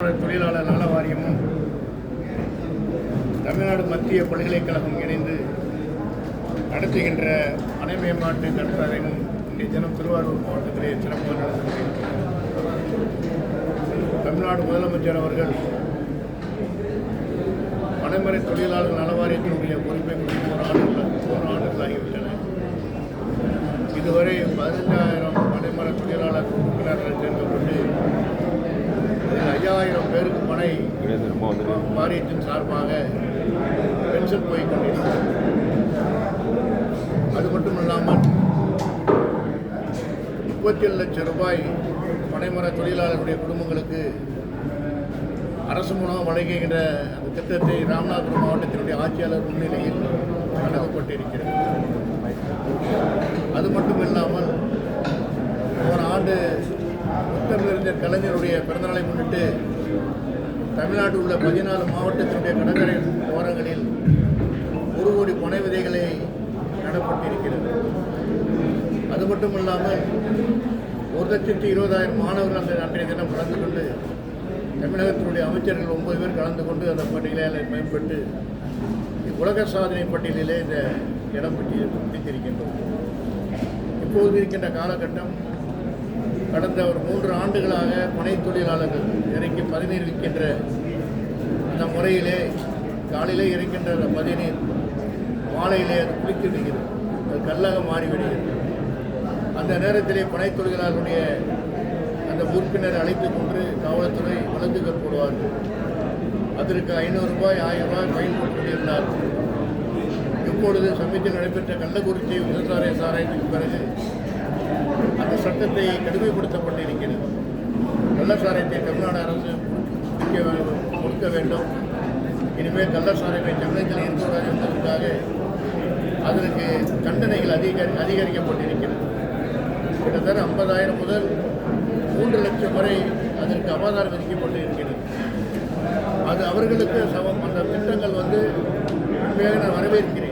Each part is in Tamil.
தொழிலாளர் நல வாரியமும் தமிழ்நாடு மத்திய பல்கலைக்கழகம் இணைந்து நடத்துகின்ற மனை மேம்பாட்டு கட்டுரையும் இன்றைய தினம் திருவாரூர் மாவட்டத்திலே சிறப்பாக நடத்துகிறேன் தமிழ்நாடு முதலமைச்சர் அவர்கள் பனைமறை தொழிலாளர் நல வாரியத்தினுடைய பொறுப்பை குறித்து ஒரு ஆண்டுகள் ஒரு ஆண்டுகள் ஆகிவிட்டன. இதுவரை பதினஞ்சாயிரம் பனைமர தொழிலாளர் உறுப்பினர்கள் சேர்க்கப்பட்டு ஐயாயிரம் பேருக்கு மனை வாரியத்தின் சார்பாக பென்ஷன் போய் கொண்டிருக்கிறது அது மட்டும் இல்லாமல் முப்பத்தி ஏழு லட்சம் ரூபாய் பனைமர தொழிலாளர்களுடைய குடும்பங்களுக்கு அரசு மூலம் வழங்குகின்ற அந்த திட்டத்தை ராமநாதபுரம் மாவட்டத்தினுடைய ஆட்சியாளர் முன்னிலையில் வழங்கப்பட்டிருக்கிறது அது மட்டும் இல்லாமல் போன ஆண்டு முத்தமிழறிஞர் கலைஞருடைய பிறந்தநாளை முன்னிட்டு தமிழ்நாட்டில் உள்ள பதினாலு மாவட்டத்தினுடைய கடற்கரை ஓரங்களில் ஒரு கோடி பனை விதைகளை நடப்பட்டிருக்கிறது. அது மட்டும் இல்லாமல் ஒரு லட்சத்தி இருபதாயிரம் மாணவர்கள் அந்த அன்றைய தினம் கலந்து கொண்டு தமிழகத்தினுடைய அமைச்சர்கள் ஒன்பது பேர் கலந்து கொண்டு அந்த பட்டியலை மேம்பட்டு உலக சாதனை பட்டியலிலே இந்த இடம் பற்றி பிடித்திருக்கின்றோம் இப்போது இருக்கின்ற காலகட்டம் கடந்த ஒரு மூன்று ஆண்டுகளாக பனை தொழிலாளர்கள் இறக்கி பதினீர் விற்கின்ற அந்த முறையிலே காலையிலே இறக்கின்ற அந்த பதிநீர் மாலையிலே அது குளித்து விடுகிறது. அது கல்லாக மாறிவிடுகிறது அந்த நேரத்திலே பனை தொழிலாளர்களுடைய அந்த உறுப்பினரை அழைத்து கொண்டு காவல்துறை வழக்குகள் போடுவார்கள். அதற்கு ஐநூறு ரூபாய் ஆயிரம் ரூபாய் ஃபைன் போட்டிருந்தார் இப்பொழுது சமீபத்தில் நடைபெற்ற கள்ளக்குறிச்சி விவசாய சாராயத்துக்கு பிறகு அந்த சட்டத்தை கடுமைப்படுத்தப்பட்டிருக்கிறது. கள்ளச்சாராயத்தை தமிழ்நாடு அரசு கொடுக்க கொடுக்க வேண்டும். இனிமேல் கள்ளச்சாராயத்தை தமிழகத்தில் இருக்கக்கூடாது என்பதற்காக அதற்கு தண்டனைகள் அதிகரி அதிகரிக்கப்பட்டிருக்கிறது. கிட்டத்தட்ட ஐம்பதாயிரம் முதல் மூன்று லட்சம் வரை அதற்கு அபாதாரம் விதிக்கப்பட்டு இருக்கிறது அது அவர்களுக்கு சமம். அந்த திட்டங்கள் வந்து உண்மையாக நான் வரவேற்கிறேன்.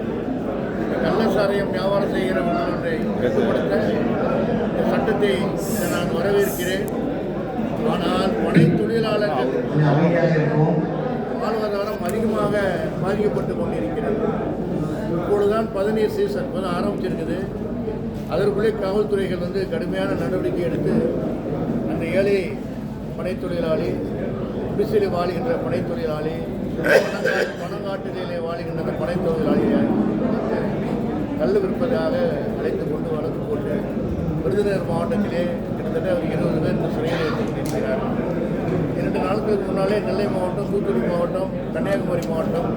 இந்த வியாபாரம் செய்கிறவர்கள் ஒன்றை கட்டுப்படுத்த இந்த சட்டத்தை நான் வரவேற்கிறேன். ஆனால் பனை தொழிலாளர்கள் வாழ்வாதாரம் அதிகமாக பாதிக்கப்பட்டு கொண்டிருக்கிறது. இப்பொழுதுதான் பதினீர் சீசன் முதல் ஆரம்பிச்சிருக்குது. அதற்குள்ளே காவல்துறைகள் வந்து கடுமையான நடவடிக்கை எடுத்து அந்த ஏழை பனைத்தொழிலாளி குடிசையில் வாழ்கின்ற பனைத் தொழிலாளி பனங்கா- வாழ்கின்ற அந்த கல் விற்பதாக அழைத்து கொண்டு வழக்கு போட்டு விருதுநகர் மாவட்டத்திலே கிட்டத்தட்ட ஒரு இருபது பேர் இந்த சிறையில் வைத்திருக்கிறார்கள் இரண்டு நாட்களுக்கு முன்னாலே நெல்லை மாவட்டம் தூத்துக்குடி மாவட்டம் கன்னியாகுமரி மாவட்டம்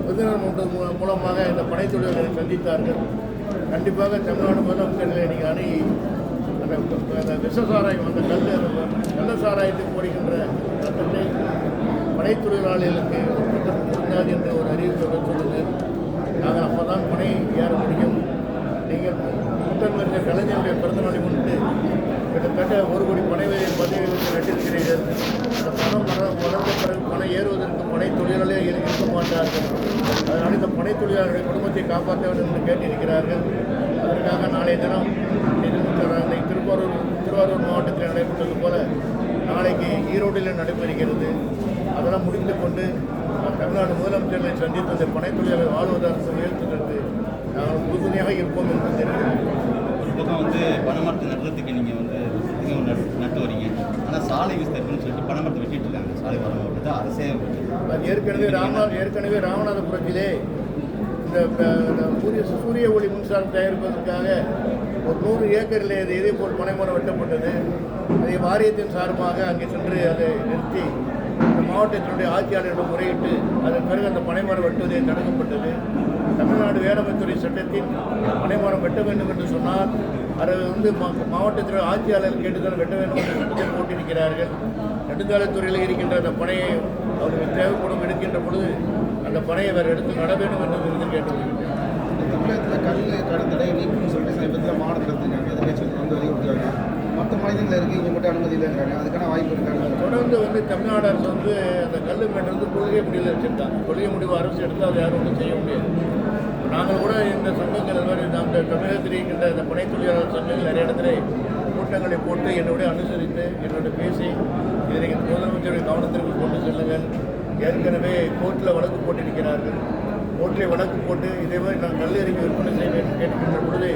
விருதுநகர் மாவட்டம் மூ- மூலமாக இந்த பனைத் சந்தித்தார்கள். கண்டிப்பாக தமிழ்நாடு முதலமைச்சர்களை நீங்கள் அணுகி அந்த விஷ சாராயம் அந்த கல் நல்ல கள்ள சாராயத்துக்கு போடுகின்ற சட்டத்தை பனைத் தொழிலாளிகளுக்கு என்ற ஒரு அறிவிப்பை சொல்லுங்கள் நாங்கள் அப்போ தான் பனை ஏற முடியும். நீங்கள் முத்தமிழர் கலைஞருடைய பிறந்தநாளை முன்னிட்டு கிட்டத்தட்ட ஒரு கோடி பனை பதவிகளுக்கு வெட்டிருக்கிறீர்கள் அந்த பணம் வள- வளர்ந்த பிறகு பணம் ஏறுவதற்கு பனை தொழிலாளியாக இருக்க மாட்டார்கள். அதனால் இந்த பனை தொழிலாளர்களுடைய குடும்பத்தை காப்பாற்ற வேண்டும் என்று கேட்டிருக்கிறார்கள். அதற்காக நாளைய தினம் நிதி திருவாரூர் திருவாரூர் மாவட்டத்தில் நடைபெற்றது போல நாளைக்கு ஈரோட்டில் நடைபெறுகிறது. அதெல்லாம் முடிந்து கொண்டு தமிழ்நாடு முதலமைச்சர்களை சந்தித்து அந்த பனை தொழிலாளர் வாழ்வதற்கு உயர்த்துவதற்கு நாங்கள் உறுதுணையாக இருப்போம் என்று தெரிவிக்கிறேன் ஒரு பக்கம் வந்து பனைமரத்தை நடுறதுக்கு நீங்கள் வந்து நட்டு வரீங்க. ஆனால் சாலை விஸ்தரிப்புன்னு சொல்லிட்டு பனைமரத்தை வெட்டிட்டு இருக்காங்க. சாலை வர மாவட்டத்தை அரசே ஏற்கனவே ராமநாத ஏற்கனவே ராமநாதபுரத்திலே இந்த சூரிய சூரிய ஒளி மின்சாரம் தயாரிப்பதற்காக ஒரு நூறு ஏக்கரில் இது இதே போல் பனைமரம் வெட்டப்பட்டது. அதை வாரியத்தின் சார்பாக அங்கே சென்று அதை நிறுத்தி மாவட்டத்தினுடைய ஆட்சியாளரிடம் முறையிட்டு அதன் பிறகு அந்த பனைமரம் வெட்டுவதை தடுக்கப்பட்டது. தமிழ்நாடு வேளாண்மைத்துறை சட்டத்தில் பனைமரம் வெட்ட வேண்டும் என்று சொன்னால் அதை வந்து மா- மாவட்டத்தில் ஆட்சியாளர் கேட்டுதான் வெட்ட வேண்டும் என்று சட்டத்தை போட்டிருக்கிறார்கள். நெடுஞ்சாலைத்துறையில் இருக்கின்ற அந்த பனையை அவருக்கு தேவைப்படும் எடுக்கின்ற பொழுது அந்த பனையை வேறு எடுத்து நட வேண்டும் என்று விருது கேட்டுக்கொள்கிறேன். தமிழகத்தில் கல் கடத்தடை நீக்கணும்னு சொல்லிட்டு சமீபத்தில் மாவட்டத்தில் எடுத்துருக்காங்க. எதிர்கட்சிகள் வந்து வலியுறுத்துறாங்க மற்ற மாநிலங்களில் இருக்குது இங்கே மட்டும் அனுமதி இல்லைங்கிறாங்க அதுக்கான வாய்ப்பு இருக்காங்க தொடர்ந்து வந்து தமிழ்நாடு அரசு வந்து அந்த கல் மேட்டது கொள்கை முடிவில் வச்சுருக்காங்க. கொள்கை முடிவு அரசு எடுத்து அதை யாரும் ஒன்றும் செய்ய முடியாது. நாங்கள் கூட இந்த சங்கங்கள் அந்த தமிழகத்தில் இருக்கின்ற இந்த பனை தொழிலாளர் சங்கங்கள் நிறைய இடத்துல கூட்டங்களை போட்டு என்னுடைய அனுசரித்து என்னோட பேசி இதனை முதலமைச்சருடைய கவனத்திற்கு கொண்டு செல்லுங்கள். ஏற்கனவே கோர்ட்டில் வழக்கு போட்டிருக்கிறார்கள். கோர்ட்டில் வழக்கு போட்டு இதே மாதிரி நான் கல்லறிவு விற்பனை செய்வேன் கேட்டுக்கின்ற கேட்கின்ற பொழுது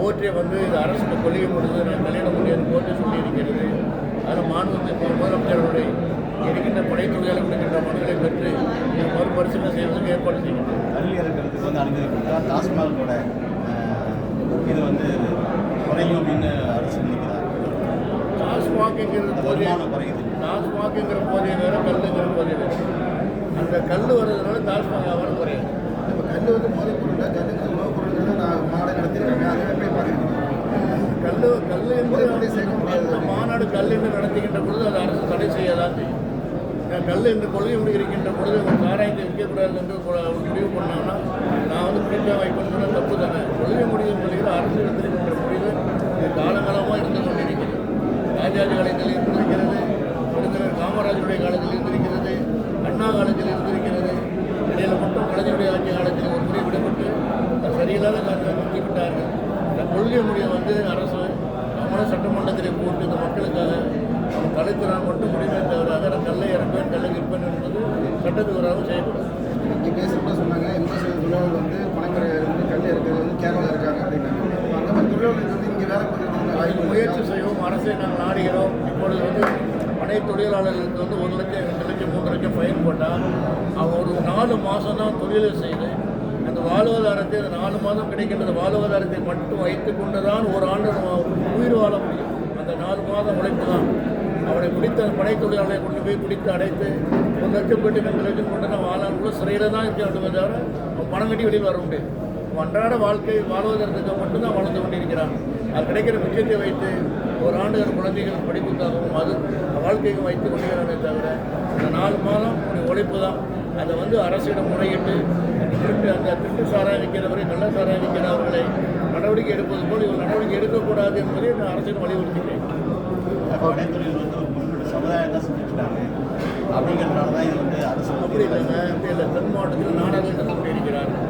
கோர்ட்டை வந்து இது அரசுக்கு கொள்கை பொழுது நான் கல்யாணம் முடியாது கோர்ட்டை சொல்லியிருக்கிறது. அதில் மாண்பு முதலமைச்சர்களுடைய இருக்கின்ற படை தொழிலாளர் கொடுக்கின்ற மனுக்களை பெற்று மறுபரிசீலனை செய்வதற்கு ஏற்பாடு செய்கின்றனர் கல்வி இறக்கிறதுக்கு வந்து அனுமதி கொடுத்தா டாஸ்மாகோட இது வந்து குறையும் அப்படின்னு அரசு நினைக்கிறார் டாஸ்மாக்ங்கிறது போதே டாஸ்மாக்ங்கிற போதே வேற கல்லுங்கிற போதே வேற அந்த கல் வர்றதுனால டாஸ்மாக் வியாபாரம் குறையும். இப்போ கல் வந்து போதைப் பொருள் கல்லுக்கு உணவுப் பொருள் நான் மாடை நடத்திருக்காங்க கல் கல் என்று முடியாது. மாநாடு கல் என்று நடத்துகின்ற பொழுது அது அரசு தடை செய்யதான் செய்யும் கல் என்று கொள்கை முடிவு இருக்கின்ற பொழுது ஒரு சாராயத்தை விற்கக்கூடாது என்று முடிவு பண்ணாங்கன்னா நான் வந்து பிடிக்க வைக்கணும்னு தப்பு தானே கொள்கை முடிவு சொல்லுகிற அரசு எடுத்திருக்கின்ற முடிவு இது காலகாலமாக இருந்து கொண்டிருக்கிறது ராஜாஜி காலத்தில் இருந்திருக்கிறது விருந்தினர் காமராஜருடைய காலத்தில் இருந்திருக்கிறது அண்ணா காலத்தில் இருந்திருக்கிறது இடையில மட்டும் கலைஞருடைய ஆட்சி காலத்தில் ஒரு முறை விடுபட்டு அது சரியில்லாத காரணத்தை நிறுத்திவிட்டார்கள் இந்த கொள்கை முடிவை வந்து அரசு நம்மளும் சட்டமன்றத்தில் போட்டு இந்த மக்களுக்காக அவன் கலைத்துறான் மட்டும் முடிவே தவிர அதை கல்லை இறப்பேன் கல்லை விற்பேன் என்பது வராமல் செய்யக்கூடாது இங்கே பேசுகிறப்ப சொன்னாங்க சதவீத தொழிலாளர்கள் வந்து பனைமரை வந்து கல் இருக்கிறது வந்து கேரளாவில் இருக்காங்க அப்படின்னாங்க அப்ப அந்த மாதிரி தொழிலாளர்கள் வந்து இங்கே வேலை பார்க்குறதுக்கு வாய்ப்பு? முயற்சி செய்வோம் அரசை நாங்கள் நாடுகிறோம். இப்பொழுது வந்து பனை தொழிலாளர்களுக்கு வந்து ஒரு லட்சம் ரெண்டு லட்சம் மூன்று லட்சம் ஃபைன் போட்டால் அவங்க ஒரு நாலு மாதம் தான் தொழிலை செய்து அந்த வாழ்வாதாரத்தை அந்த நாலு மாதம் கிடைக்கின்ற வாழ்வாதாரத்தை மட்டும் வைத்து கொண்டு தான் ஒரு ஆண்டு உயிர் வாழ முடியும். அந்த நாலு மாதம் உழைப்பு தான் அவனை பிடித்த அந்த பனை தொழிலாளரை கொண்டு போய் பிடித்து அடைத்து ஒரு லட்சம் பெட்டி ரெண்டு லட்சம் கொண்டு நான் வாழானுக்குள்ள சிறையில் தான் இருக்க வேண்டுமே தவிர அவன் பணம் கட்டி வெளியே வர முடியும் அவன் அன்றாட வாழ்க்கை வாழ்வதற்கு மட்டும்தான் வாழ்ந்து கொண்டிருக்கிறான். அது கிடைக்கிற விஷயத்தை வைத்து ஒரு ஆண்டுகள் குழந்தைகள் படிப்புக்காகவும் அது வாழ்க்கைக்கு வைத்து கொண்டிருக்கிறானே தவிர அந்த நாலு மாதம் ஒரு உழைப்பு தான். அதை வந்து அரசிடம் முறையிட்டு அந்த திருட்டு அந்த திருட்டு சாராயம் விற்கிறவரை நல்ல சாராயம் விற்கிறவர்களை நடவடிக்கை எடுப்பது போல் இவர் நடவடிக்கை எடுக்கக்கூடாது என்பதை நான் அரசிடம் வலியுறுத்துகிறேன். படைத்தொழில் வந்து ஒரு செஞ்சுட்டாங்க அப்படிங்கிறதுனால தான் இது வந்து அரசு அப்படி இல்லைங்க இப்படி இல்லை தென் மாவட்டத்தில் நாடாளுமன்ற கற்றுக் கொண்டிருக்கிறார்கள்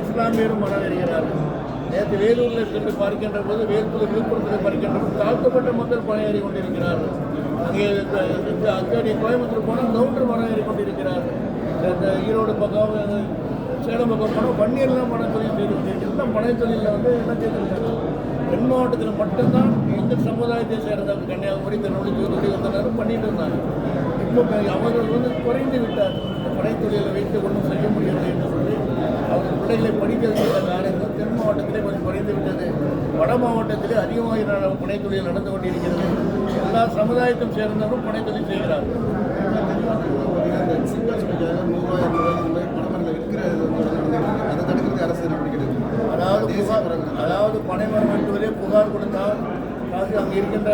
இஸ்லாமியரும் மரம் இருக்கிறார்கள் நேற்று வேலூரில் சென்று பார்க்கின்ற போது வேலூர் விழுப்புரத்தில் பார்க்கின்ற போது தாழ்த்தப்பட்ட மக்கள் பணியாறி கொண்டிருக்கிறார்கள் அங்கே இந்த- இந்த அங்காடி கோயம்புத்தூர் போனால் கவுண்டர் மரம் ஏறி கொண்டிருக்கிறார்கள் இந்த ஈரோடு பக்கம் சேலம் பக்கம் போனால் பன்னீர்லாம் பண தொழில் செய்திருக்கிறது எல்லாம் பனை வந்து என்ன செய்திருக்காங்க? தென் மாவட்டத்தில் மட்டும்தான் எந்த சமுதாயத்தை சேர்ந்தவங்க கன்னியாகுமரி தன்னுடைய தூத்துக்குடி வந்தனர் பண்ணிட்டு இருந்தாங்க இப்போ அவர்கள் வந்து குறைந்து விட்டார். இந்த படைத்தொழிலை வைத்து ஒன்றும் செய்ய முடியவில்லை என்று சொல்லி அவர்கள் பிள்ளைகளை படிக்க வைக்கிற காரணங்கள் தென் மாவட்டத்திலே கொஞ்சம் குறைந்து விட்டது. வட மாவட்டத்திலே அதிகமாக படைத்தொழில் நடந்து கொண்டிருக்கிறது. எல்லா சமுதாயத்தையும் சேர்ந்தவரும் படைத்தொழில் செய்கிறார்கள் பார்த்தீங்கன்னா இந்த சிங்கிள் சுமைக்காக நூறுரூவா இந்த மாதிரி பணம் விற்கிறது அதை தடுக்கிறது அரசு அதாவது புகார் அதாவது பனைமரம் புகார் கொடுத்தால் காசு அங்கே இருக்கின்ற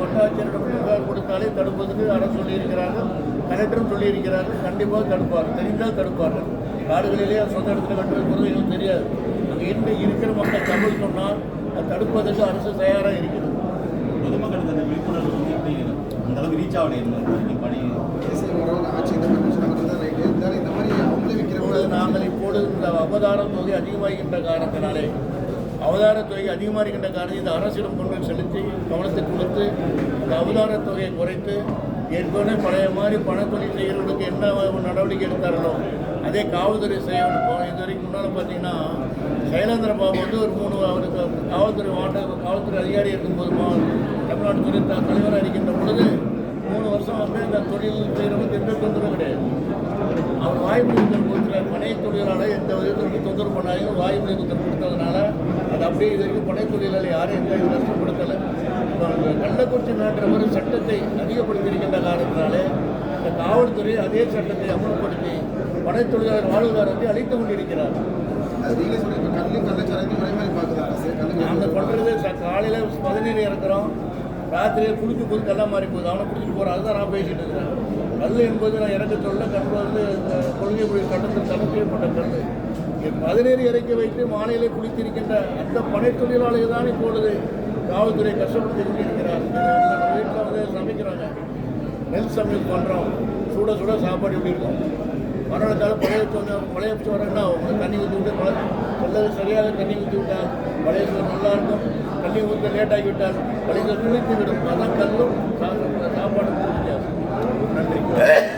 வட்டாட்சியரிடம் புகார் கொடுத்தாலே தடுப்பதற்கு அரசு சொல்லியிருக்கிறார்கள் கலெக்டரும் சொல்லியிருக்கிறார்கள் கண்டிப்பாக தடுப்பார் தெரிந்தால் தடுப்பார்கள். காடுகளிலேயே சொந்த இடத்துல வெட்டுறது எங்களுக்கு தெரியாது. அங்கே இருந்து இருக்கிற மக்கள் தமிழ் சொன்னால் அது தடுப்பதற்கு அரசு தயாராக இருக்கிறது. பொதுமக்களுக்கு அந்த விழிப்புணர்வு வந்து எப்படி அந்த அளவுக்கு ரீச் ஆகலையே பணி ஆட்சி இந்த மாதிரி நாங்கள் இப்பொழுது இந்த அவதார தொகை அதிகமாகின்ற காரணத்தினாலே அவதார தொகை அதிகமாகின்ற காரணத்தை இந்த அரசிடம் கொண்டு செலுத்தி கவனத்தை கொடுத்து இந்த அவதார தொகையை குறைத்து ஏற்கனவே பழைய மாதிரி பணத்தொழில் செய்கிறவங்களுக்கு என்ன நடவடிக்கை எடுத்தார்களோ அதே காவல்துறை செய்ய இது வரைக்கும் முன்னால் பார்த்தீங்கன்னா சைலேந்திர பாபு வந்து ஒரு மூணு அவருக்கு காவல்துறை மாவட்ட காவல்துறை அதிகாரி இருக்கும்போது தமிழ்நாடு துறை தலைவராக இருக்கின்ற பொழுது மூணு வருஷம் வந்து இந்த தொழில் செய்கிறவங்களுக்கு எந்த தொந்தரவும் கிடையாது. அவர் வாய்ப்பு உத்தரவு கொடுக்குறார் பனை தொழிலாளர் எந்த விதத்தில் தொந்தரவு பண்ணாலும் வாய்ப்பு உத்தரவு கொடுத்ததுனால அது அப்படியே இது வரைக்கும் பனை தொழிலாளர் யாரும் எந்த இது இப்போ அந்த கள்ளக்குறிச்சி நாட்டில் ஒரு சட்டத்தை அதிகப்படுத்தியிருக்கின்ற காரணத்தினாலே இந்த காவல்துறை அதே சட்டத்தை அமல்படுத்தி பனை தொழிலாளர் வாழ்வாதாரத்தை அழித்து கொண்டிருக்கிறார். நாங்கள் பண்ணுறது காலையில் பதினேழு இறக்குறோம். ராத்திரியில் குளிச்சு போது கல்லா மாறி போகுது. அவனை குடிச்சிட்டு போகிறான் அதுதான் நான் பேசிட்டு இருக்கிறேன். கல் என்பது நான் இறக்க சொல்ல கல் வந்து கொள்கை முறை சட்டத்தில் தடை செய்யப்பட்ட கல் இங்கே இறக்கி வைத்து மாலையிலே குளித்திருக்கின்ற அந்த பனை தொழிலாளிகள் தான் இப்பொழுது காவல்துறை கஷ்டப்படுத்தி இருக்கிறார் வீட்டில் வந்து சமைக்கிறாங்க. நெல் சமையல் பண்ணுறோம் சுட சுட சாப்பாடு எப்படி இருக்கும்? மரணத்தால் பழைய சொன்ன பழைய வரேன்னா அவங்க தண்ணி ஊற்றி விட்டு பழ- நல்லது சரியாக தண்ணி ஊற்றி விட்டா பழையசல் நல்லாருக்கும். தண்ணி ஊற்ற லேட்டாகிவிட்டால் பழையசல் துணித்து விடும் அதான் கல்லும் சாப்பாடு நன்றி.